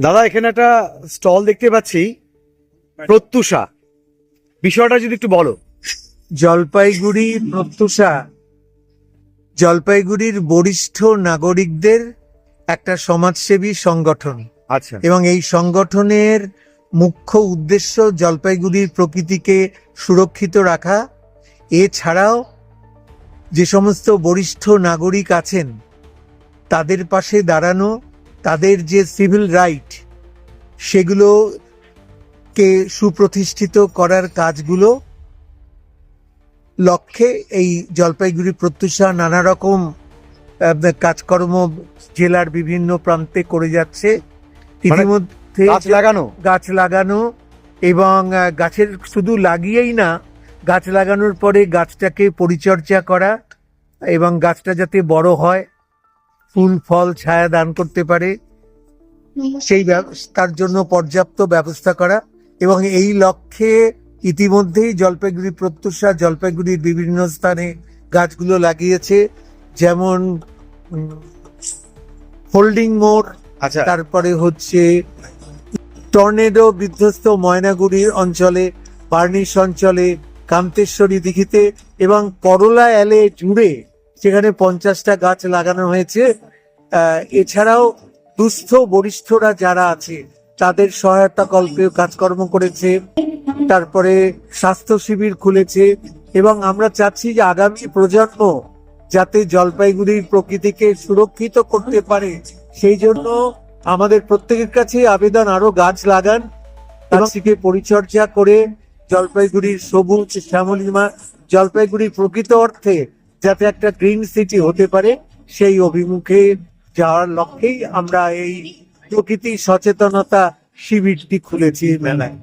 দাদা এখানে একটা স্টল দেখতে পাচ্ছি। প্রত্যুষা। বিষয়টা যদি একটু বলো। জলপাইগুড়ি প্রত্যুষা। জলপাইগুড়ির বরিষ্ঠ নাগরিকদের একটা সমাজসেবী সংগঠন। আচ্ছা। এবং এই সংগঠনের মুখ্য উদ্দেশ্য জলপাইগুড়ির প্রকৃতিকে সুরক্ষিত রাখা। এছাড়াও যে সমস্ত বরিষ্ঠ নাগরিক আছেন তাদের পাশে দাঁড়ানো তাদের যে সিভিল রাইট সেগুলোকে সুপ্রতিষ্ঠিত করার কাজগুলো লক্ষ্যে এই জলপাইগুড়ি প্রত্যুষা নানা রকম কাজকর্ম জেলার বিভিন্ন প্রান্তে করে যাচ্ছে। ইতিমধ্যে গাছ লাগানো? গাছ লাগানো এবং গাছের শুধু লাগিয়েই না গাছ লাগানোর পরে গাছটাকে পরিচর্যা করা এবং গাছটা যাতে বড় হয় ফুল ফল ছায়া দান করতে পারে। সেই ব্যব- তার জন্য পর্যাপ্ত ব্যবস্থা করা এবং এই লক্ষ্যে ইতিমধ্যেই জলপাইগুড়ি প্রত্যুষা জলপাইগুড়ির বিভিন্ন স্থানে গাছগুলো লাগিয়েছে। যেমন হোল্ডিং মোড় আচ্ছা। তারপরে হচ্ছে টর্নেডো বিধ্বস্ত ময়নাগুড়ির অঞ্চলে বার্নিশ অঞ্চলে কান্তেশ্বরী দিঘিতে এবং করলা অ্যালে জুড়ে সেখানে পঞ্চাশটা গাছ লাগানো হয়েছে এছাড়াও দুস্থ বরিষ্ঠরা যারা আছে, তাদের সহায়তা কল্পে কাজকর্ম করেছে, তারপরে স্বাস্থ্য শিবির খুলেছে, এবং আমরা চাচ্ছি যে আগামী প্রজন্ম যাতে জলপাইগুড়ির প্রকৃতিকে সুরক্ষিত করতে পারে। সেই জন্য আমাদের প্রত্যেকের কাছে আবেদন, আরও গাছ লাগান সেকে পরিচর্যা করে জলপাইগুড়ির সবুজ শ্যামলিমা, জলপাইগুড়ির প্রকৃত অর্থে যাতে একটা গ্রিন সিটি হতে পারে সেই অভিমুখে যাওয়ার লক্ষ্যেই আমরা এই প্রকৃতি সচেতনতা শিবিরটি খুলেছি মেলায়